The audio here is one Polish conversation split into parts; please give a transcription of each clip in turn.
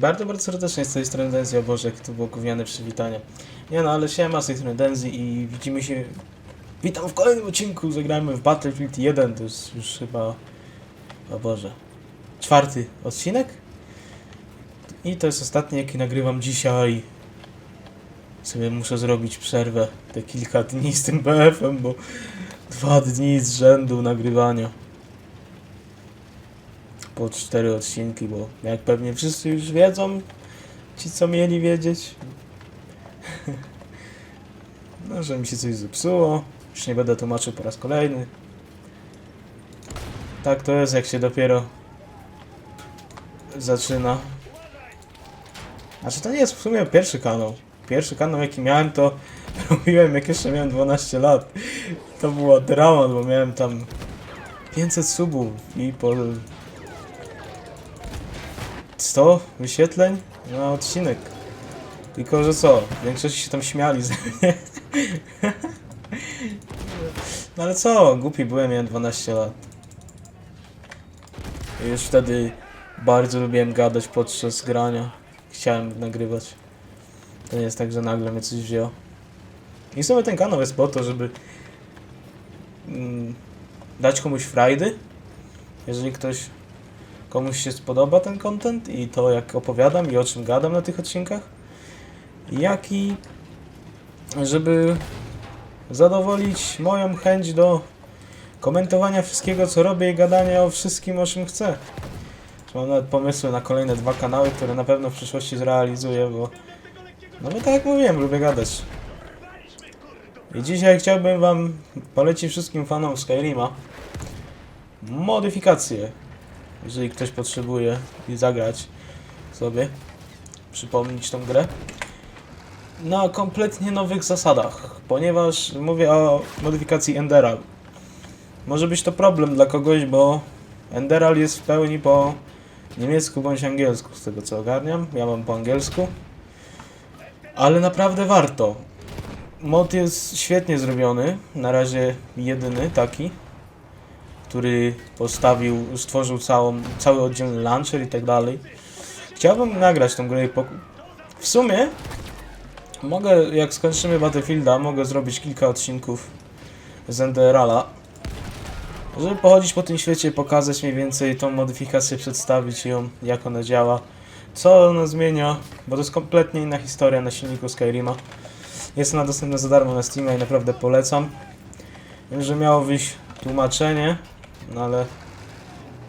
bardzo, bardzo serdecznie z tej strony Denzi, o Boże, to było gówniane przywitanie. Nie no, ale siema z tej strony Denzi i widzimy się... Witam w kolejnym odcinku, zagrajmy w Battlefield 1, to jest już chyba... O Boże... Czwarty odcinek? I to jest ostatni, jaki nagrywam dzisiaj. Sobie muszę zrobić przerwę, te kilka dni z tym BF-em, bo... Dwa dni z rzędu nagrywania po cztery odcinki, bo jak pewnie wszyscy już wiedzą, ci co mieli wiedzieć, no, że mi się coś zepsuło, już nie będę tłumaczył po raz kolejny. Tak to jest, jak się dopiero zaczyna. Znaczy to nie jest w sumie pierwszy kanał. Pierwszy kanał jaki miałem to robiłem jak jeszcze miałem 12 lat. To była dramat, bo miałem tam 500 subów i po 100 wyświetleń na odcinek. Tylko, że co? Większość się tam śmiali ze mnie. No ale co? Głupi byłem, miałem 12 lat. I już wtedy bardzo lubiłem gadać podczas grania. Chciałem nagrywać. To nie jest tak, że nagle mnie coś wzięło. I w sumie ten kanał jest po to, żeby mm, dać komuś frajdy. Jeżeli ktoś komuś się spodoba ten content i to jak opowiadam i o czym gadam na tych odcinkach, jak i żeby zadowolić moją chęć do komentowania wszystkiego co robię i gadania o wszystkim o czym chcę. Mam nawet pomysły na kolejne dwa kanały, które na pewno w przyszłości zrealizuję, bo no bo tak jak mówiłem, lubię gadać. I dzisiaj chciałbym wam polecić wszystkim fanom Skyrima modyfikacje jeżeli ktoś potrzebuje i zagrać sobie, przypomnieć tą grę, na kompletnie nowych zasadach, ponieważ mówię o modyfikacji Enderal. Może być to problem dla kogoś, bo Enderal jest w pełni po niemiecku bądź angielsku, z tego co ogarniam. Ja mam po angielsku. Ale naprawdę warto. Mod jest świetnie zrobiony, na razie jedyny taki który postawił, stworzył całą, cały oddzielny launcher i tak dalej. Chciałbym nagrać tą grę W sumie mogę, jak skończymy Battlefielda, mogę zrobić kilka odcinków z Enderala, żeby pochodzić po tym świecie, pokazać mniej więcej tą modyfikację, przedstawić ją, jak ona działa, co ona zmienia, bo to jest kompletnie inna historia na silniku Skyrima. Jest ona dostępna za darmo na Steamie i naprawdę polecam. Wiem, że miało wyjść tłumaczenie, no ale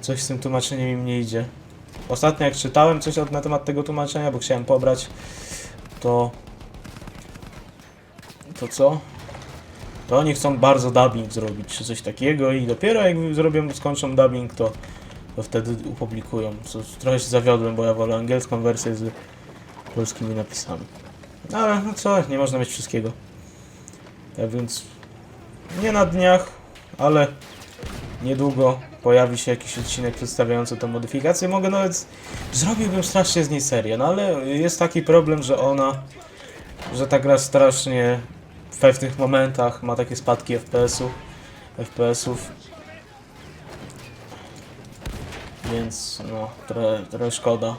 coś z tym tłumaczeniem im nie idzie. Ostatnio jak czytałem coś na temat tego tłumaczenia, bo chciałem pobrać, to... To co? To oni chcą bardzo dubbing zrobić, czy coś takiego i dopiero jak zrobią, skończą dubbing, to, to wtedy upublikują. Co, trochę się zawiodłem, bo ja wolę angielską wersję z polskimi napisami. No ale no co, nie można mieć wszystkiego. Tak więc nie na dniach, ale niedługo pojawi się jakiś odcinek przedstawiający tą modyfikację. Mogę nawet. Zrobiłbym strasznie z niej serię, no ale jest taki problem, że ona. że ta gra strasznie w pewnych momentach ma takie spadki FPS-ów. FPS-ów. Więc no, trochę, trochę szkoda.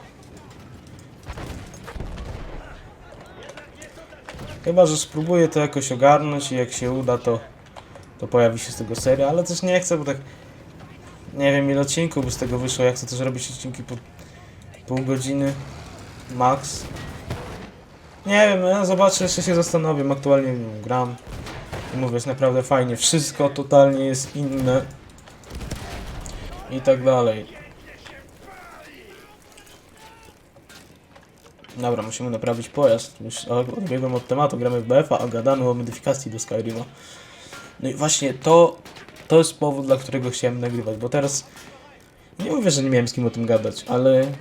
Chyba, że spróbuję to jakoś ogarnąć i jak się uda, to to pojawi się z tego seria, ale też nie chcę, bo tak nie wiem ile odcinków by z tego wyszło, ja chcę też robić odcinki po pół godziny max. Nie wiem, ja zobaczę, jeszcze się zastanowię, aktualnie gram mówię, jest naprawdę fajnie, wszystko totalnie jest inne i tak dalej. Dobra, musimy naprawić pojazd. Już odbiegłem od tematu, gramy w BF-a, a gadamy o modyfikacji do Skyrima. No i właśnie to, to jest powód, dla którego chciałem nagrywać, bo teraz nie mówię, że nie miałem z kim o tym gadać, ale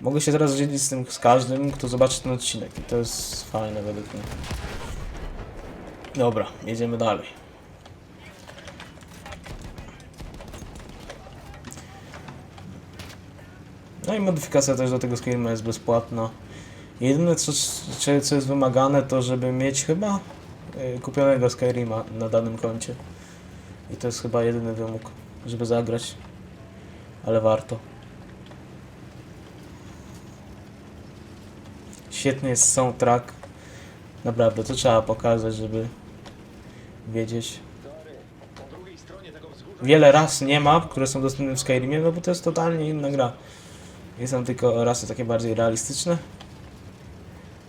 mogę się teraz dzielić z tym z każdym, kto zobaczy ten odcinek i to jest fajne według mnie. Dobra, jedziemy dalej. No i modyfikacja też do tego Skyrima jest bezpłatna. Jedyne co, co, jest wymagane to, żeby mieć chyba kupionego Skyrima na danym koncie. I to jest chyba jedyny wymóg, żeby zagrać. Ale warto. Świetny jest soundtrack. Naprawdę, to trzeba pokazać, żeby wiedzieć. Wiele ras nie ma, które są dostępne w Skyrimie, no bo to jest totalnie inna gra. Jest tam tylko rasy takie bardziej realistyczne.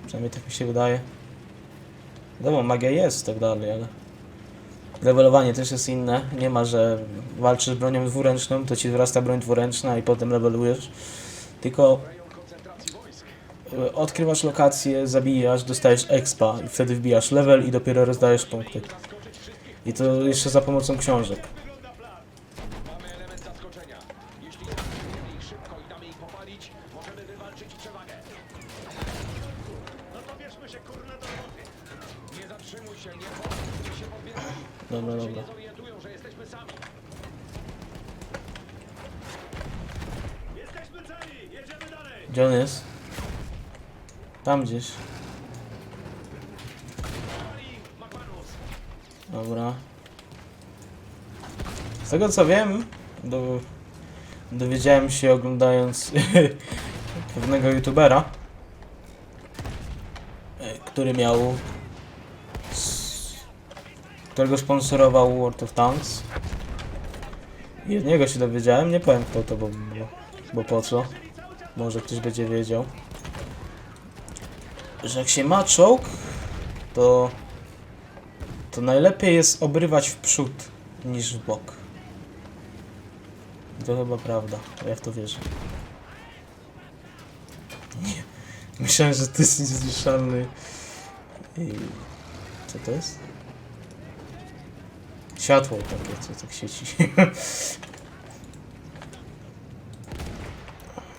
Przynajmniej tak mi się wydaje. Wiadomo, magia jest i tak dalej, ale... Levelowanie też jest inne. Nie ma, że walczysz bronią dwuręczną, to ci wyrasta broń dwuręczna i potem levelujesz. Tylko e, odkrywasz lokację, zabijasz, dostajesz expa i wtedy wbijasz level i dopiero rozdajesz punkty. I to jeszcze za pomocą książek. Gdzie on jest? Tam gdzieś. Dobra. Z tego co wiem, do, dowiedziałem się oglądając pewnego youtubera, e, który miał, którego sponsorował World of Tanks. I od niego się dowiedziałem, nie powiem kto to, bo, bo, bo po co. Może ktoś będzie wiedział. Że jak się ma czołg, to to najlepiej jest obrywać w przód niż w bok. To chyba prawda, ja w to wierzę. Nie. Myślałem, że to jest niezniszczalny. Co to jest? Światło takie, co tak świeci.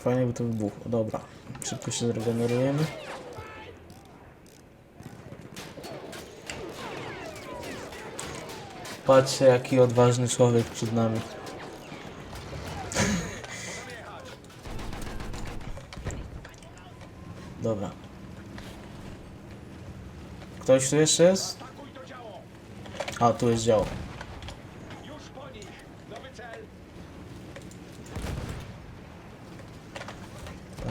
Fajnie by to wybuchło. Dobra. Szybko się zregenerujemy. Patrzcie, jaki odważny człowiek przed nami. Dobra. Ktoś tu jeszcze jest? A, tu jest działo. Już po nich. Nowy cel. Tarararirarara.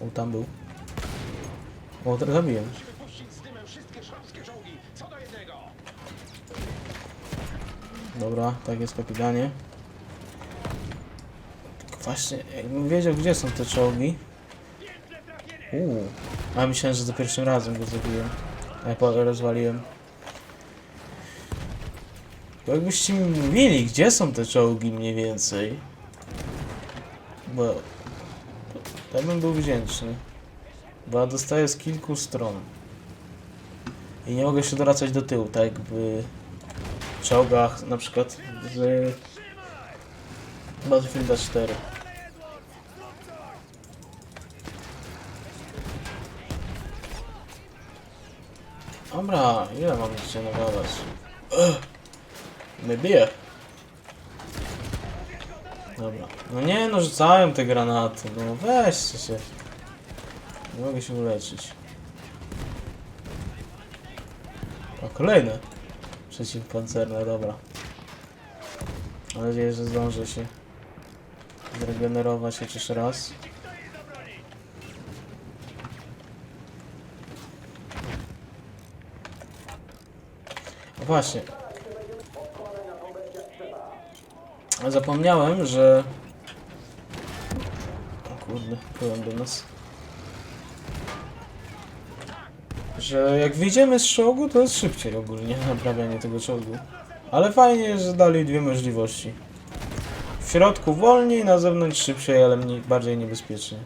O, tam był. O, teraz zabiłem. Dobra, tak jest kapitanie. Właśnie, jakbym wiedział, gdzie są te czołgi. Uuu. A myślałem, że za pierwszym razem go zabiłem. Ja rozwaliłem. Jakbyście mi mówili, gdzie są te czołgi mniej więcej. Bo... Bym był wdzięczny. Bo ja dostaję z kilku stron. I nie mogę się doracać do tyłu, tak jakby w czołgach, na przykład z Battlefielda 4. Dobra, ile mam jeszcze nagadać? Nie bije. Dobra. No nie no, rzucają te granaty. No weźcie się. Nie mogę się uleczyć. O, kolejne. Przeciwpancerne, dobra. Mam nadzieję, że zdążę się zregenerować chociaż raz. No właśnie. A Zapomniałem, że... O kurde, byłem do nas. Że jak wyjdziemy z czołgu, to jest szybciej ogólnie naprawianie tego czołgu. Ale fajnie, że dali dwie możliwości. W środku wolniej, na zewnątrz szybciej, ale mniej, bardziej niebezpiecznie.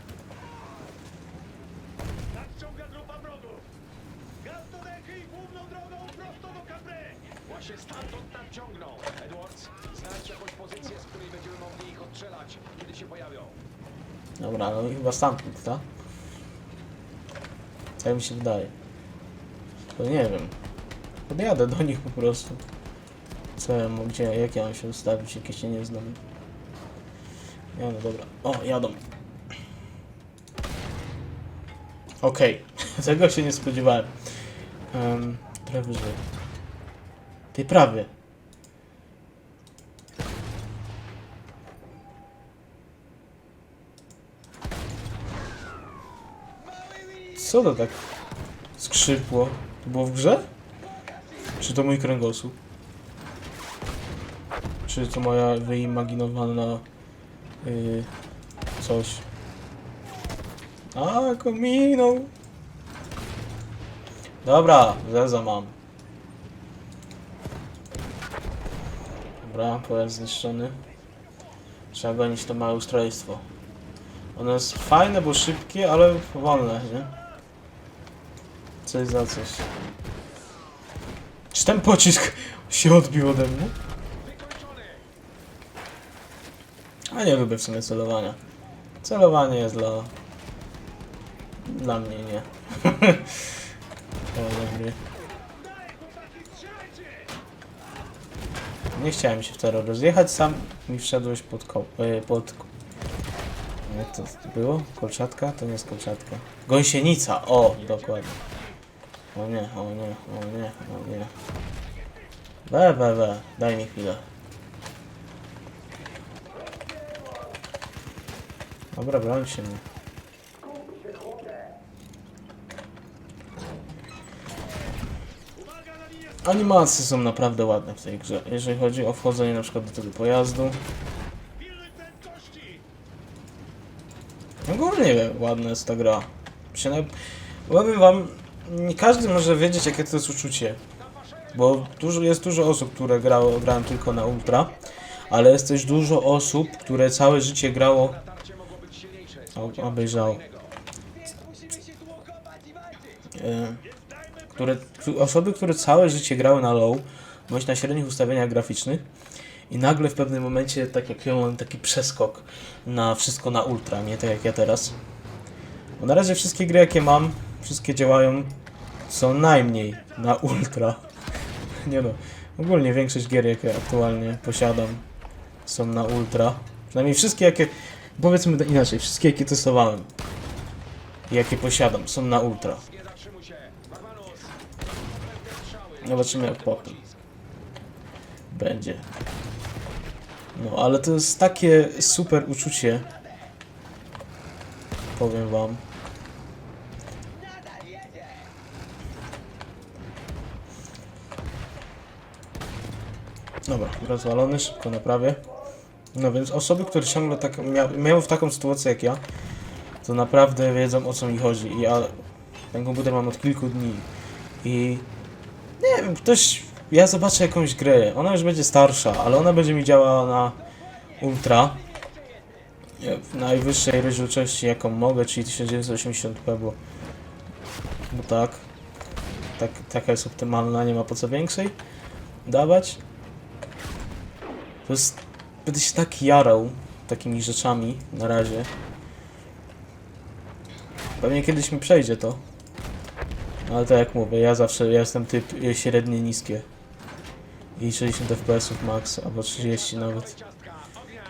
Nadciąga grupa wrogów. Gaz do dechy i główną drogą prosto do Capri. Właśnie stamtąd nadciągną. Edwards, znajdź jakąś pozycję, z której będziemy mogli ich odstrzelać, kiedy się pojawią. Dobra, no i chyba stamtąd, tak? Co mi się wydaje? To nie wiem. Podjadę do nich po prostu. Co ja mam, gdzie, jak ja mam się ustawić, jak ja się nie znam. Nie no dobra. O, jadą. Okej, tego się nie spodziewałem. Um, wyżej. Ty prawie. Co to tak skrzypło? To było w grze? Czy to mój kręgosłup? Czy to moja wyimaginowana yy, coś? A, kominął! Dobra, zeza mam. Dobra, pojazd zniszczony. Trzeba gonić to małe ustrojstwo. Ono jest fajne, bo szybkie, ale wolne, nie? Coś za coś. Czy ten pocisk się odbił ode mnie? A nie lubię w sumie celowania. Celowanie jest dla... Dla mnie nie. Nie chciałem się w terror rozjechać, sam mi wszedłeś pod ko... E, pod... Jak to było? Kolczatka? To nie jest kolczatka. Gąsienica! O, dokładnie. O nie, o nie, o nie, o nie. We, we, we. Daj mi chwilę. Dobra, broń się mnie. Animacje są naprawdę ładne w tej grze. Jeżeli chodzi o wchodzenie na przykład do tego pojazdu. Ogólnie ładna jest ta gra. Przynajmniej, powiem wam, nie każdy może wiedzieć jakie to jest uczucie. Bo dużo, jest dużo osób, które grało, grałem tylko na ultra. Ale jest też dużo osób, które całe życie grało, o, obejrzało. E, które, osoby, które całe życie grały na low, bądź na średnich ustawieniach graficznych i nagle w pewnym momencie, tak jak ja mam taki przeskok na wszystko na ultra, nie tak jak ja teraz. Bo na razie wszystkie gry jakie mam, wszystkie działają co najmniej na ultra. Nie no, ogólnie większość gier jakie aktualnie posiadam są na ultra. Przynajmniej wszystkie jakie, powiedzmy inaczej, wszystkie jakie testowałem jakie posiadam są na ultra. Zobaczymy jak potem będzie. No, ale to jest takie super uczucie. Powiem wam. Dobra, rozwalony, szybko naprawię. No więc osoby, które ciągle tak mia miały w taką sytuację jak ja, to naprawdę wiedzą o co mi chodzi. I ja ten komputer mam od kilku dni. I nie wiem, ktoś. Ja zobaczę jakąś grę. Ona już będzie starsza, ale ona będzie mi działała na ultra. W najwyższej rozdzielczości jaką mogę, czyli 1980p, bo, bo tak, tak. Taka jest optymalna, nie ma po co większej dawać. To jest. Będę się tak jarał takimi rzeczami na razie. Pewnie kiedyś mi przejdzie to. No, Ale tak jak mówię, ja zawsze ja jestem typ y, średnie niskie. I 60 fps max, albo 30 nawet.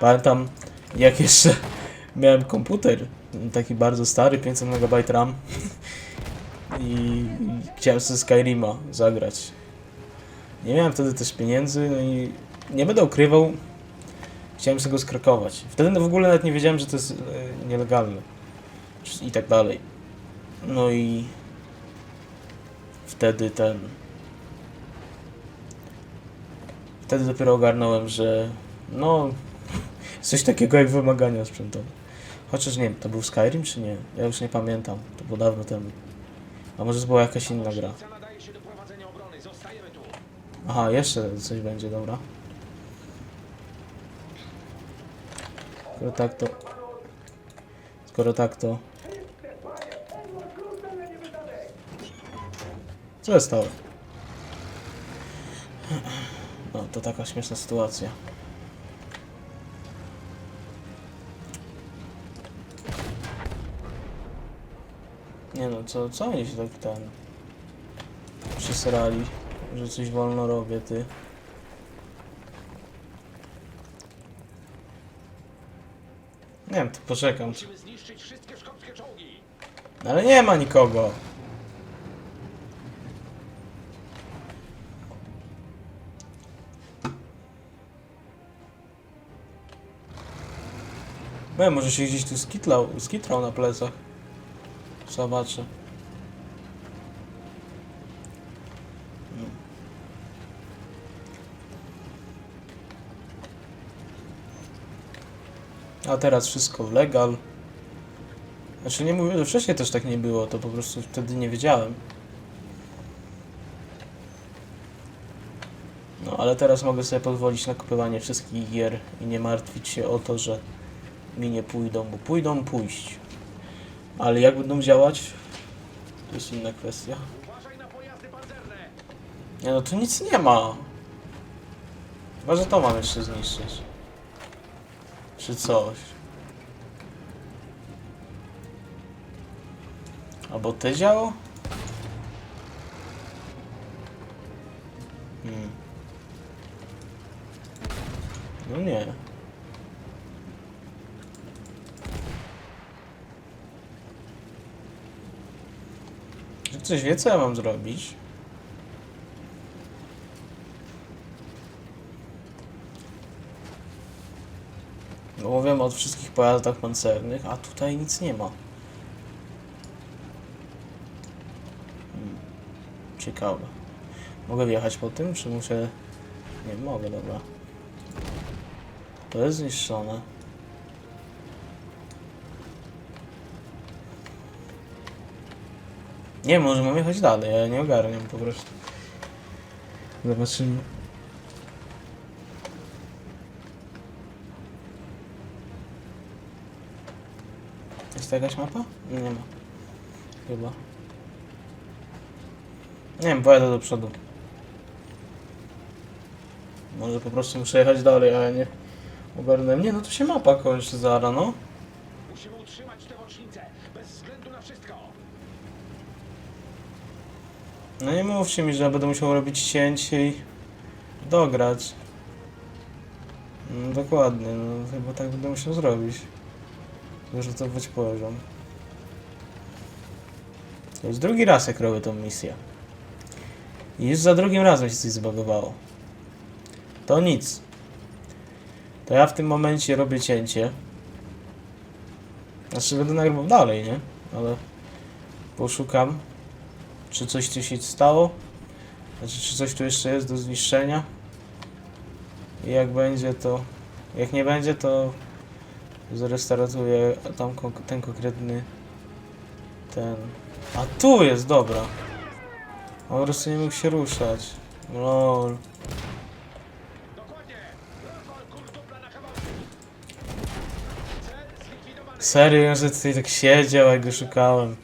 Pamiętam jak jeszcze miałem komputer, taki bardzo stary, 500 MB RAM. I chciałem sobie Skyrima zagrać. Nie miałem wtedy też pieniędzy, no i nie będę ukrywał, chciałem sobie go skrakować. Wtedy w ogóle nawet nie wiedziałem, że to jest e, nielegalne. I tak dalej. No i wtedy ten. Wtedy dopiero ogarnąłem, że no. Coś takiego jak wymagania sprzętowe. Chociaż nie wiem, to był Skyrim czy nie? Ja już nie pamiętam. To było dawno temu. A może to była jakaś inna gra. Aha, jeszcze coś będzie, dobra. Skoro tak to... Skoro tak to... Co jest stało? No, to taka śmieszna sytuacja. Nie no, co, co oni się tak ten... Przysrali, że coś wolno robię, ty. Nie wiem, to poczekam. Czołgi. Ale nie ma nikogo. Nie, może się gdzieś tu skitlał, skitrał na plecach. Zobaczę. A teraz wszystko legal. Znaczy nie mówię, że wcześniej też tak nie było, to po prostu wtedy nie wiedziałem. No ale teraz mogę sobie pozwolić na kupowanie wszystkich gier i nie martwić się o to, że mi nie pójdą, bo pójdą pójść. Ale jak będą działać, to jest inna kwestia. Nie no, tu nic nie ma. Chyba, że to mam jeszcze zniszczyć. Czy coś. Albo te działo? Hmm. No nie. Czy ktoś wie, co ja mam zrobić? No mówię o wszystkich pojazdach pancernych, a tutaj nic nie ma. Hmm. Ciekawe. Mogę wjechać po tym, czy muszę... Nie mogę, dobra. To jest zniszczone. Nie, może mam jechać dalej, ja nie ogarniam po prostu. Zobaczymy. Jest to jakaś mapa? Nie ma. Chyba. Nie wiem, pojadę do przodu. Może po prostu muszę jechać dalej, a ja nie ogarnę. Nie, no tu się mapa kończy zara, no. Musimy utrzymać tę rocznicę, bez względu na wszystko! No nie mówcie mi, że będę musiał robić cięcie i dograć. No, dokładnie, no chyba tak będę musiał zrobić. Wyrzutować poziom. To jest drugi raz jak robię tą misję. I już za drugim razem się coś zbagowało. To nic. To ja w tym momencie robię cięcie. Znaczy będę nagrywał dalej, nie? Ale poszukam czy coś tu się stało? Znaczy, czy coś tu jeszcze jest do zniszczenia? I jak będzie, to... Jak nie będzie, to zrestartuję tam ten konkretny... Ten... A tu jest, dobra. On po prostu nie mógł się ruszać. Lol. Serio, że tutaj tak siedział, jak go szukałem.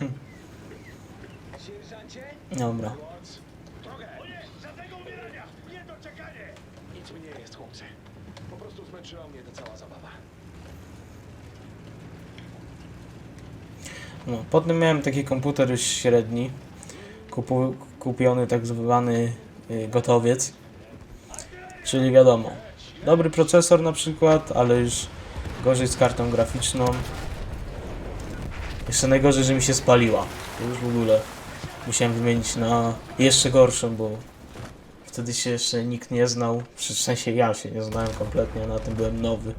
Dobra. Drogę! O nie! Żadnego umierania! Jedno czekanie! Nic mi nie jest, chłopcy. Po prostu zmęczyła mnie ta cała zabawa. No, potem miałem taki komputer już średni. Kupu, kupiony tak zwany y, gotowiec. Czyli wiadomo, dobry procesor na przykład, ale już gorzej z kartą graficzną. Jeszcze najgorzej, że mi się spaliła. To już w ogóle musiałem wymienić na jeszcze gorszą, bo wtedy się jeszcze nikt nie znał. W sensie ja się nie znałem kompletnie, na tym byłem nowy,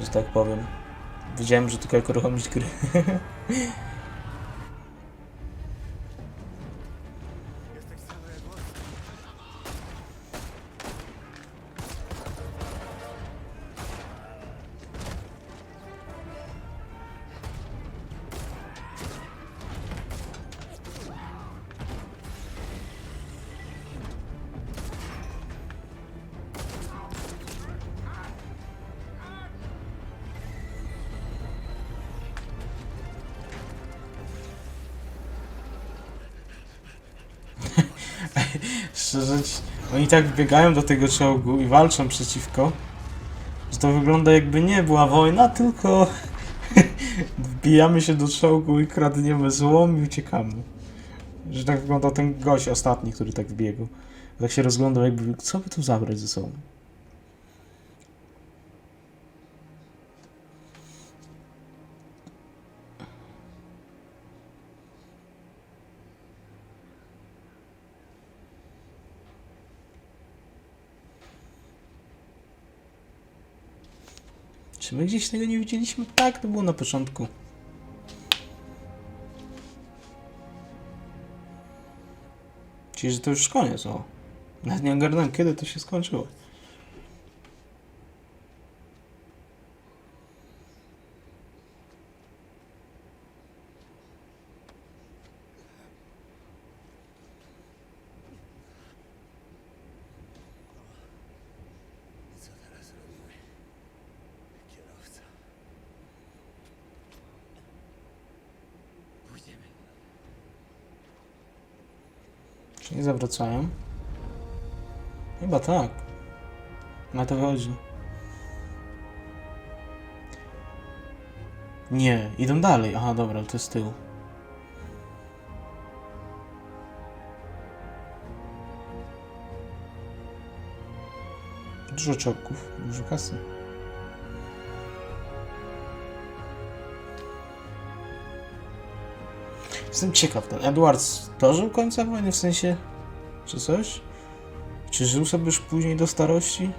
że tak powiem. Wiedziałem, że tylko jak uruchomić gry. tak biegają do tego czołgu i walczą przeciwko, że to wygląda jakby nie była wojna, tylko wbijamy się do czołgu i kradniemy złom i uciekamy. Że tak wygląda ten gość ostatni, który tak wbiegł. Tak się rozglądał jakby, co by tu zabrać ze sobą? Czy my gdzieś tego nie widzieliśmy? Tak, to było na początku. Czyli, że to już koniec, o. Nawet nie ogarnąłem, kiedy to się skończyło. Co teraz robimy? Kierowca. Pójdziemy. Czy nie zawracają? Chyba tak. Na to chodzi. Nie, idą dalej. Aha, dobra, to jest tył. Dużo czołgów, dużo kasy. Jestem ciekaw, ten Edwards dożył końca wojny, w sensie, czy coś? Czy żył sobie już później do starości?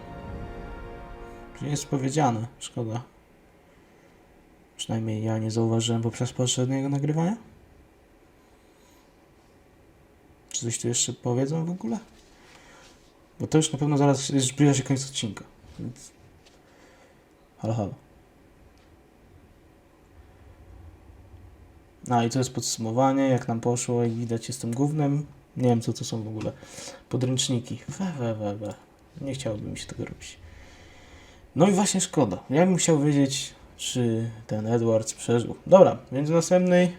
Nie jest powiedziane, szkoda. Przynajmniej ja nie zauważyłem poprzez poprzedniego nagrywania. Czy coś tu jeszcze powiedzą w ogóle? Bo to już na pewno zaraz zbliża się koniec odcinka, więc... Halo, halo. A i to jest podsumowanie, jak nam poszło, jak widać jestem głównym. Nie wiem co to są w ogóle. Podręczniki. We, we, we, we. Nie chciałoby mi się tego robić. No i właśnie szkoda. Ja bym chciał wiedzieć, czy ten Edwards przeżył. Dobra, więc w następnej...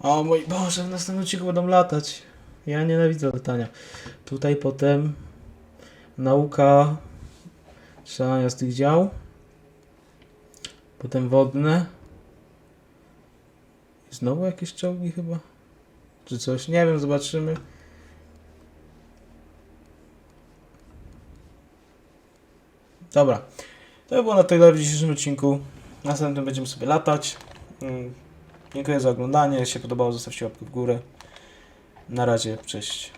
O mój Boże, w następnym odcinku będą latać. Ja nienawidzę latania. Tutaj potem nauka strzelania z tych dział. Potem wodne. Znowu jakieś czołgi chyba? Czy coś? Nie wiem, zobaczymy. Dobra. To by było na tyle w dzisiejszym odcinku. Następnym będziemy sobie latać. Mm, Dziękuję za oglądanie. Jeśli się podobało, zostawcie łapkę w górę. Na razie, cześć.